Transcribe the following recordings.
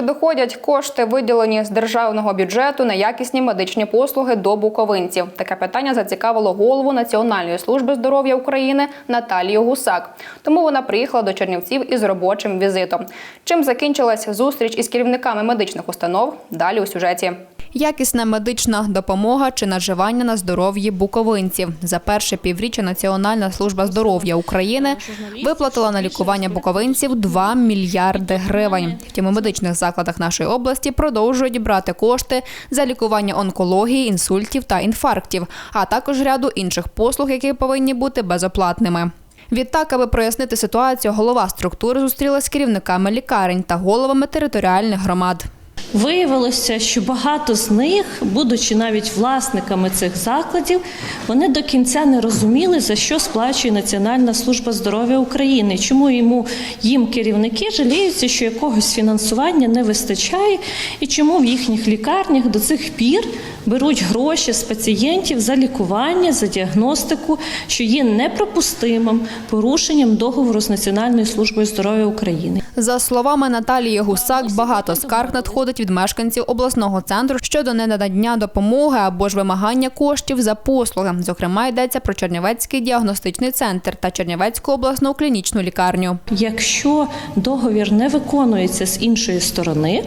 Чи доходять кошти, виділені з державного бюджету на якісні медичні послуги до буковинців? Таке питання зацікавило голову Національної служби здоров'я України Наталію Гусак. Тому вона приїхала до Чернівців із робочим візитом. Чим закінчилась зустріч із керівниками медичних установ? Далі у сюжеті. Якісна медична допомога чи наживання на здоров'ї буковинців. За перше півріччя Національна служба здоров'я України виплатила на лікування буковинців 2 мільярди гривень. Втім, у медичних закладах нашої області продовжують брати кошти за лікування онкології, інсультів та інфарктів, а також ряду інших послуг, які повинні бути безоплатними. Відтак, аби прояснити ситуацію, голова структури зустрілася з керівниками лікарень та головами територіальних громад. Виявилося, що багато з них, будучи навіть власниками цих закладів, вони до кінця не розуміли, за що сплачує Національна служба здоров'я України. Чому йому їм керівники жаліються, що якогось фінансування не вистачає, і чому в їхніх лікарнях до цих пір беруть гроші з пацієнтів за лікування, за діагностику, що є неприпустимим порушенням договору з Національною службою здоров'я України. За словами Наталії Гусак, багато скарг надходить від мешканців обласного центру щодо ненадання допомоги або ж вимагання коштів за послуги. Зокрема, йдеться про Чернівецький діагностичний центр та Чернівецьку обласну клінічну лікарню. Якщо договір не виконується з іншої сторони,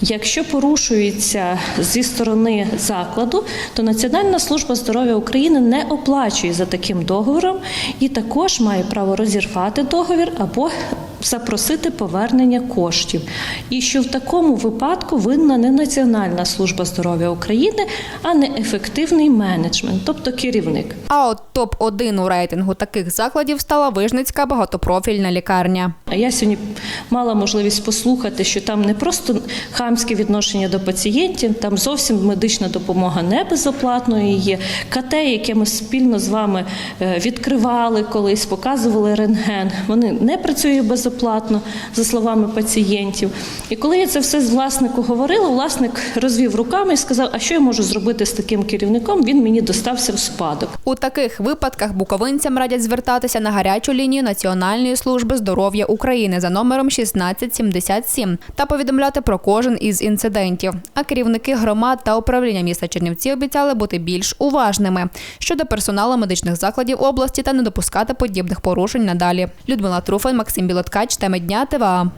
якщо порушується зі сторони закладу, то Національна служба здоров'я України не оплачує за таким договором і також має право розірвати договір або запросити повернення коштів. І що в такому випадку винна не Національна служба здоров'я України, а не ефективний менеджмент, тобто керівник. А от топ 1 у рейтингу таких закладів стала Вижницька багатопрофільна лікарня. А я сьогодні мала можливість послухати, що там не просто хамське відношення до пацієнтів, там зовсім медична допомога не безоплатною є. КТ, яке ми спільно з вами е, відкривали колись, показували рентген, вони не працюють безоплатно, за словами пацієнтів. І коли я це все з власнику говорила, власник розвів руками і сказав: А що я можу зробити з таким керівником? Він мені достався в спадок. У таких випадках буковинцям радять звертатися на гарячу лінію Національної служби здоров'я України за номером 1677 та повідомляти про кожен із інцидентів. А керівники громад та управління міста Чернівці обіцяли бути більш уважними щодо персоналу медичних закладів області та не допускати подібних порушень надалі. Людмила Труфан, Максим Білоткач, теми дня ТВА.